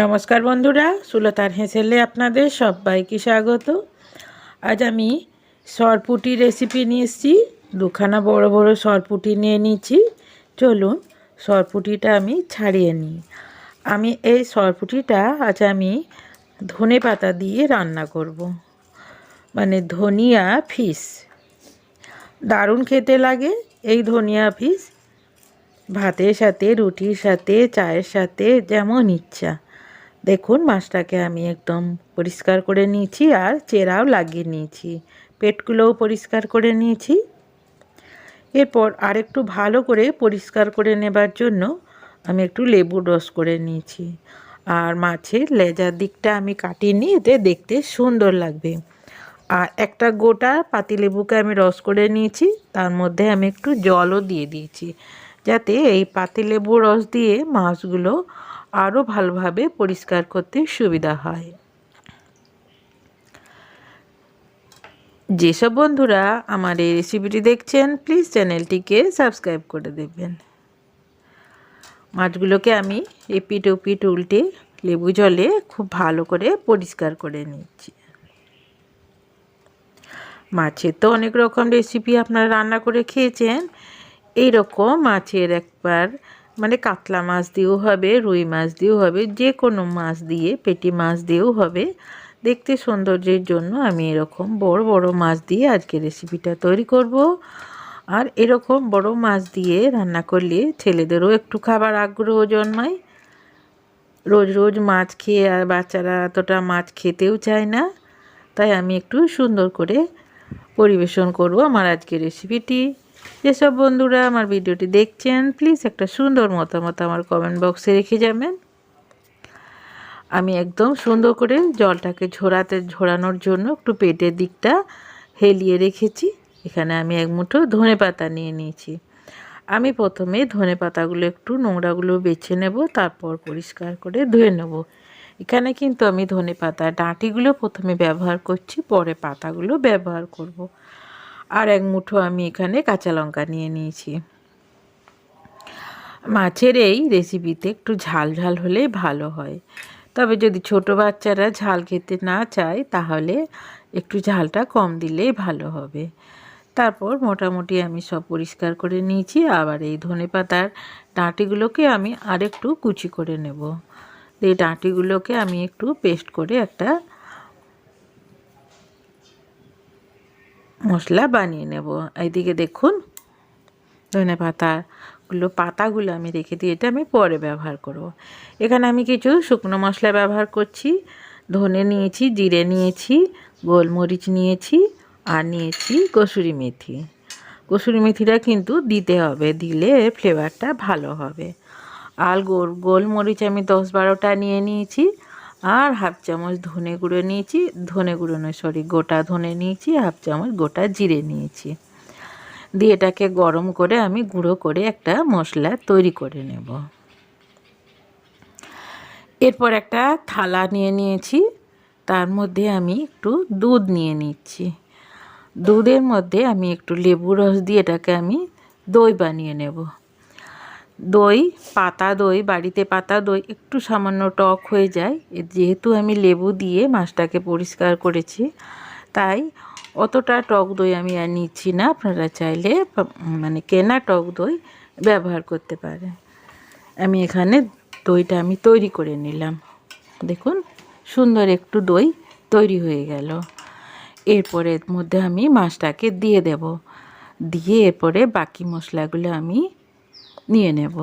নমস্কার বন্ধুরা, সুলতার হেসেলে আপনাদের সবাইকে স্বাগত। আজ আমি সরপুটি রেসিপি নিয়ে এসেছি, দুখানা বড় বড় সরপুটি নিয়ে নিয়েছি। চলুন সরপুটিটা আমি ছাড়িয়ে নিই। আমি এই সরপুটিটা আজ আমি ধনে পাতা দিয়ে রান্না করব। মানে ধনিয়া ফিস। দারুণ খেতে লাগে এই ধনিয়া ফিস। ভাতের সাথে, রুটির সাথে, চায়ের সাথে যেমন ইচ্ছা। দেখুন, মাছটাকে আমি একদম পরিষ্কার করে নিয়েছি আর চেরাও লাগিয়ে নিয়েছি। পেটগুলোও পরিষ্কার করে নিয়েছি। এরপর আরেকটু ভালো করে পরিষ্কার করে নেবার জন্য আমি একটু লেবু রস করে নিয়েছি। আর মাছের লেজার দিকটা আমি কাটিয়ে নিয়ে এতে দেখতে সুন্দর লাগবে। আর একটা গোটা পাতিলেবুকে আমি রস করে নিয়েছি, তার মধ্যে আমি একটু জলও দিয়ে দিয়েছি, যাতে এই পাতিলেবু রস দিয়ে মাছগুলো আরও ভালোভাবে পরিষ্কার করতে সুবিধা হয়। যেসব বন্ধুরা আমার এই রেসিপিটি দেখছেন প্লিজ চ্যানেলটিকে সাবস্ক্রাইব করে দেবেন। মাছগুলোকে আমি এপিট ওপিট উল্টে লেবু জলে খুব ভালো করে পরিষ্কার করে নিচ্ছি। মাছের তো অনেক রকম রেসিপি আপনারা রান্না করে খেয়েছেন। এই রকম মাছের একবার মানে কাতলা মাছ দিয়েও হবে, রুই মাছ দিয়েও হবে, যে কোনো মাছ দিয়ে, পেটি মাছ দিয়েও হবে। দেখতে সৌন্দর্যের জন্য আমি এরকম বড় বড় মাছ দিয়ে আজকে রেসিপিটা তৈরি করব। আর এরকম বড় মাছ দিয়ে রান্না করলে ছেলেদেরও একটু খাবার আগ্রহ জন্মায়। রোজ রোজ মাছ খেয়ে আর বাচ্চারা এতটা মাছ খেতেও চায় না। তাই আমি একটু সুন্দর করে পরিবেশন করব আমার আজকে রেসিপিটি যেসব বন্ধুরা আমার ভিডিওটি দেখছেন প্লিজ একটা সুন্দর মতামত আমার কমেন্ট বক্সে রেখে যাবেন। আমি একদম সুন্দর করে জলটাকে ঝোড়াতে, ঝোড়ানোর জন্য একটু পেটের দিকটা হেলিয়ে রেখেছি। এখানে আমি এক মুঠো ধনে পাতা নিয়ে নিয়েছি। আমি প্রথমে ধনে পাতাগুলো একটু নোংরাগুলো বেছে নেব, তারপর পরিষ্কার করে ধুয়ে নেব। এখানে কিন্তু আমি ধনে পাতা ডাঁটিগুলো প্রথমে ব্যবহার করছি, পরে পাতাগুলো ব্যবহার করব। আর এক মুঠো আমি এখানে কাঁচা লঙ্কা নিয়ে নিয়েছি। মাছের এই রেসিপিতে একটু ঝাল ঝাল হলেই ভালো হয়। তবে যদি ছোট বাচ্চারা ঝাল খেতে না চায়, তাহলে একটু ঝালটা কম দিলেই ভালো হবে। তারপর মোটামুটি আমি সব পরিষ্কার করে নিয়েছি। আবার এই ধনে পাতার ডাঁটিগুলোকে আমি আরেকটু কুচি করে নেব। এই ডাঁটিগুলোকে আমি একটু পেস্ট করে একটা মশলা বানিয়ে নেব। এইদিকে দেখুন, ধনে পাতাগুলো পাতাগুলো আমি রেখে দিই এটা আমি পরে ব্যবহার করব। এখানে আমি কিছু শুকনো মশলা ব্যবহার করছি। ধনে নিয়েছি, জিরে নিয়েছি, গোলমরিচ নিয়েছি আর নিয়েছি কসুরি মেথি। কসুরি মেথিটা কিন্তু দিতে হবে, দিলে ফ্লেভারটা ভালো হবে। আর গোল, গোলমরিচ আমি দশ বারোটা নিয়ে নিয়েছি। আর হাফ চামচ ধনে গুঁড়ো নিয়েছি। ধনে গুঁড়ো নয় সরি গোটা ধনে নিয়েছি, হাফ চামচ গোটা জিরে নিয়েছি। দিয়ে এটাকে গরম করে আমি গুঁড়ো করে একটা মশলা তৈরি করে নেব। এরপর একটা থালা নিয়ে নিয়েছি। তার মধ্যে আমি একটু দুধ নিয়ে নিচ্ছি। দুধের মধ্যে আমি একটু লেবু রস দিয়ে এটাকে আমি দই বানিয়ে নেব। দই, পাতা দই, বাড়িতে পাতা দই, একটু সামান্য টক হয়ে যায়। যেহেতু আমি লেবু দিয়ে মাছটাকে পরিষ্কার করেছি, তাই অতটা টক দই আমি আর নিচ্ছি না। আপনারা চাইলে মানে কেনা টক দই ব্যবহার করতে পারেন। আমি এখানে দইটা আমি তৈরি করে নিলাম। দেখুন, সুন্দর একটু দই তৈরি হয়ে গেল। এরপরে মধ্যে আমি মাছটাকে দিয়ে দেব। দিয়ে এরপরে বাকি মশলাগুলো আমি নিয়ে নেব।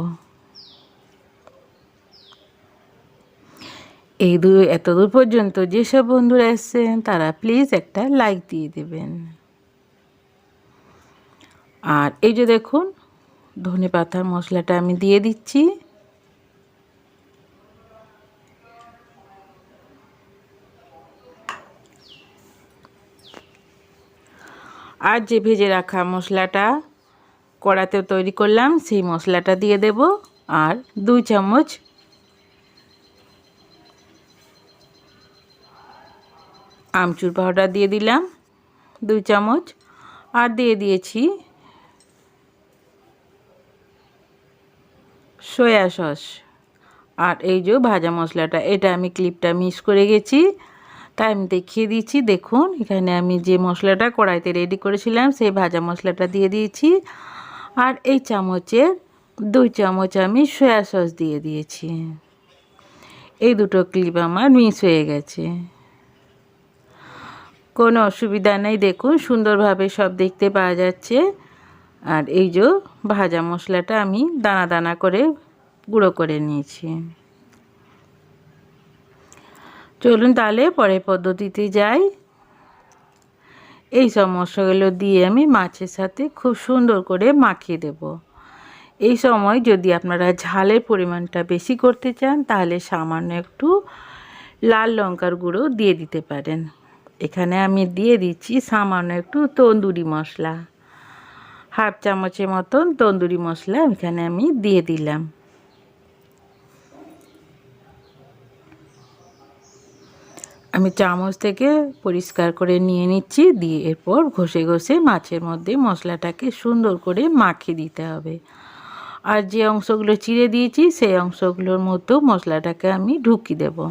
এই দু, এত দূর পর্যন্ত যেসব বন্ধুরা এসছেন, তারা প্লিজ একটা লাইক দিয়ে দেবেন। আর এই যে দেখুন, ধনে পাতার মশলাটা আমি দিয়ে দিচ্ছি। আর যে ভেজে রাখা মশলাটা কড়াতে তৈরি করলাম, সেই মশলাটা দিয়ে দেব আর দুই চামচ আমচুর পাউডার দিয়ে দিলাম, দুই চামচ আর দিয়ে দিয়েছি সয়া সস। আর এই যে ভাজা মশলাটা, এটা আমি ক্লিপটা মিস করে গেছি তাই আমি দেখিয়ে দিচ্ছি দেখুন, এখানে আমি যে মশলাটা কড়াইতে রেডি করেছিলাম, সেই ভাজা মশলাটা দিয়ে দিয়েছি। আর এই চামচে দুই চামচ আমি সয়া সস দিয়ে দিয়েছি। এই দুটো ক্লিপ আমার মিস হয়ে গেছে। কোনো অসুবিধা নেই, দেখুন সুন্দরভাবে সব দেখতে পাওয়া যাচ্ছে। আর এই যে ভাজা মশলাটা আমি দানা দানা করে গুঁড়ো করে নিয়েছি। চলুন তাহলে পরের পদ্ধতিতে যাই। এই সব মশলাগুলো দিয়ে আমি মাছের সাথে খুব সুন্দর করে মাখিয়ে দেব। এই সময় যদি আপনারা ঝালের পরিমাণটা বেশি করতে চান, তাহলে সামান্য একটু লাল লঙ্কার গুঁড়ো দিয়ে দিতে পারেন। এখানে আমি দিয়ে দিচ্ছি সামান্য একটু তন্দুরি মশলা। হাফ চামচের মতন তন্দুরি মশলা এখানে আমি দিয়ে দিলাম। আমি চামচ থেকে পরিষ্কার করে নিয়ে নিচ্ছি, দিয়ে এরপর ঘষে ঘষে মাছের মধ্যে মশলাটাকে সুন্দর করে মাখিয়ে দিতে হবে। আর যে অংশগুলো চিড়ে দিয়েছি, সেই অংশগুলোর মধ্যেও মশলাটাকে আমি ঢুকিয়ে দেবো।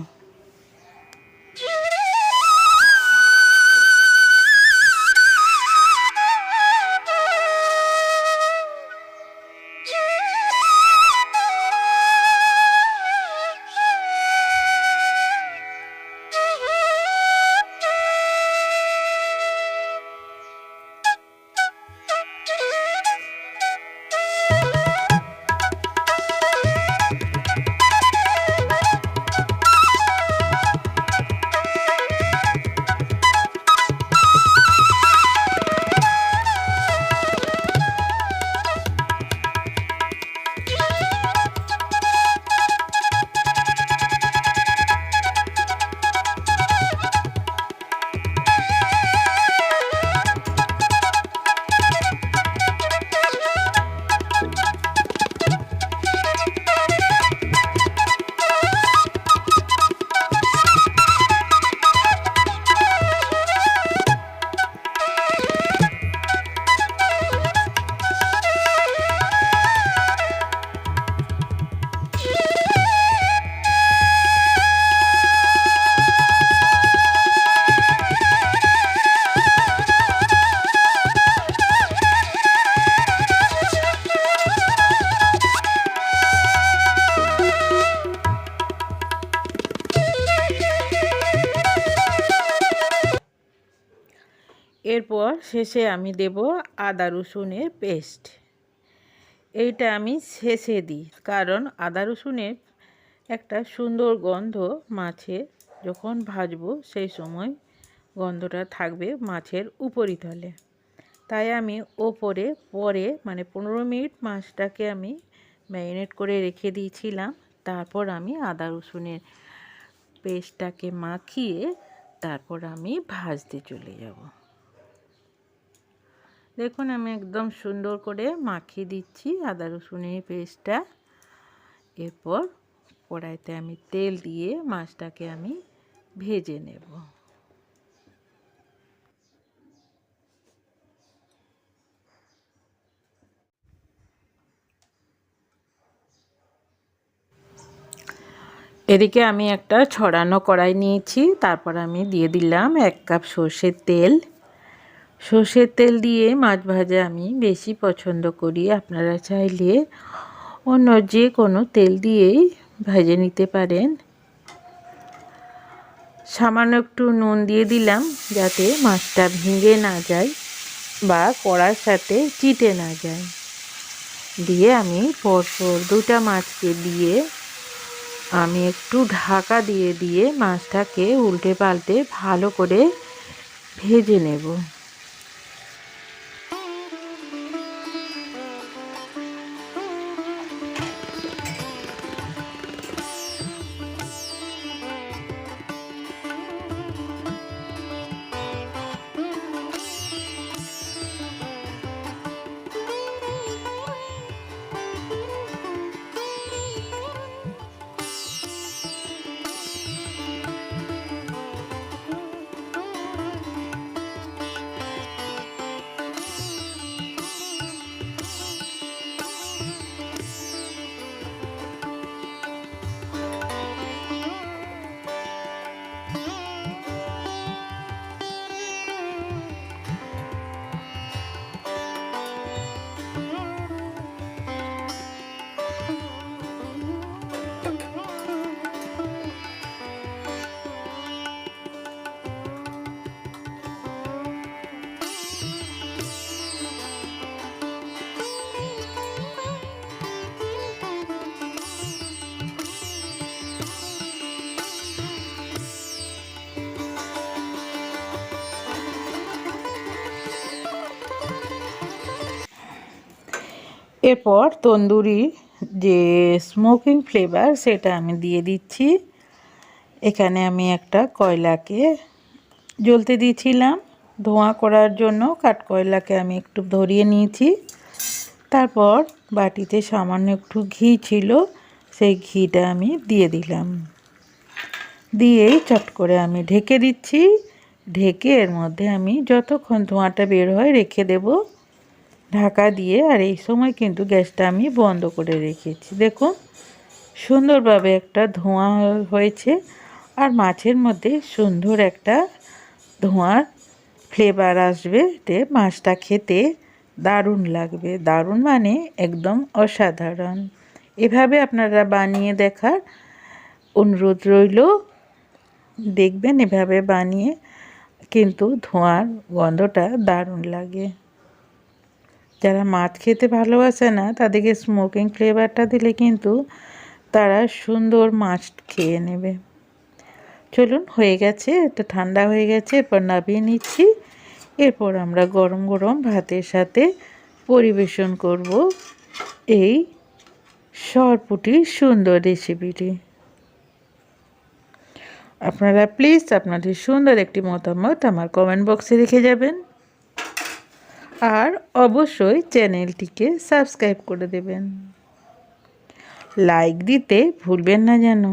শেষে আমি দেব আদা রসুনের পেস্ট। এইটা আমি শেষে দিই, কারণ আদা রসুনের একটা সুন্দর গন্ধ মাছে যখন ভাজবো সেই সময় গন্ধটা থাকবে মাছের উপরিতলে। তাই আমি ওপরে, পরে মানে পনেরো মিনিট মাছটাকে আমি ম্যারিনেট করে রেখে দিয়েছিলাম। তারপর আমি আদা রসুনের পেস্টটাকে মাখিয়ে তারপর আমি ভাজতে চলে যাব। দেখুন, আমি একদম সুন্দর করে মাখিয়ে দিচ্ছি আদা রসুনের পেস্টটা। এরপর কড়াইতে আমি তেল দিয়ে মাছটাকে আমি ভেজে নেব। এদিকে আমি একটা ছড়ানো কড়াই নিয়েছি, তারপর আমি দিয়ে দিলাম এক কাপ সর্ষের তেল। সর্ষের তেল দিয়ে মাছ ভাজা আমি বেশি পছন্দ করি। আপনারা চাইলে অন্য যে কোনো তেল দিয়েই ভেজে নিতে পারেন। সামান্য একটু নুন দিয়ে দিলাম যাতে মাছটা ভেঙে না যায় বা কড়ার সাথে চিটে না যায়। দিয়ে আমি পরপর দুটা মাছকে দিয়ে আমি একটু ঢাকা দিয়ে দিয়ে মাছটাকে উল্টে পাল্টে ভালো করে ভেজে নেব। এরপর তন্দুরি যে স্মোকিং ফ্লেভার সেটা আমি দিয়ে দিচ্ছি। এখানে আমি একটা কয়লাকে জ্বলতে দিয়েছিলাম। ধোঁয়া করার জন্য কাঠ কয়লাকে আমি একটু ধরিয়ে নিয়েছি। তারপর বাটিতে সামান্য একটু ঘি ছিল, সেই ঘিটা আমি দিয়ে দিলাম। দিয়েই চট করে আমি ঢেকে দিচ্ছি। ঢেকে এর মধ্যে আমি যতক্ষণ ধোঁয়াটা বের হয় রেখে দেব। ঢাকা দিয়ে, আর এই সময় কিন্তু গ্যাসটা আমি বন্ধ করে রেখেছি। দেখুন, সুন্দরভাবে একটা ধোঁয়া হয়েছে, আর মাছের মধ্যে সুন্দর একটা ধোঁয়ার ফ্লেভার আসবে। এতে মাছটা খেতে দারুণ লাগবে। দারুণ মানে একদম অসাধারণ। এভাবে আপনারা বানিয়ে দেখার অনুরোধ রইল। দেখবেন এভাবে বানিয়ে কিন্তু ধোঁয়ার গন্ধটা দারুণ লাগে। যারা মাছ খেতে ভালোবাসে না, তাদেরকে স্মোকিং ফ্লেভারটা দিলে কিন্তু তারা সুন্দর মাছ খেয়ে নেবে। চলুন, হয়ে গেছে, এটা ঠান্ডা হয়ে গেছে, এরপর নামিয়ে নিচ্ছি। এরপর আমরা গরম গরম ভাতের সাথে পরিবেশন করব এই সরপুটির সুন্দর রেসিপিটি আপনারা প্লিজ আপনাদের সুন্দর একটি মতামত আমার কমেন্ট বক্সে রেখে যাবেন। আর অবশ্যই চ্যানেলটিকে সাবস্ক্রাইব করে দেবেন। লাইক দিতে ভুলবেন না যেন।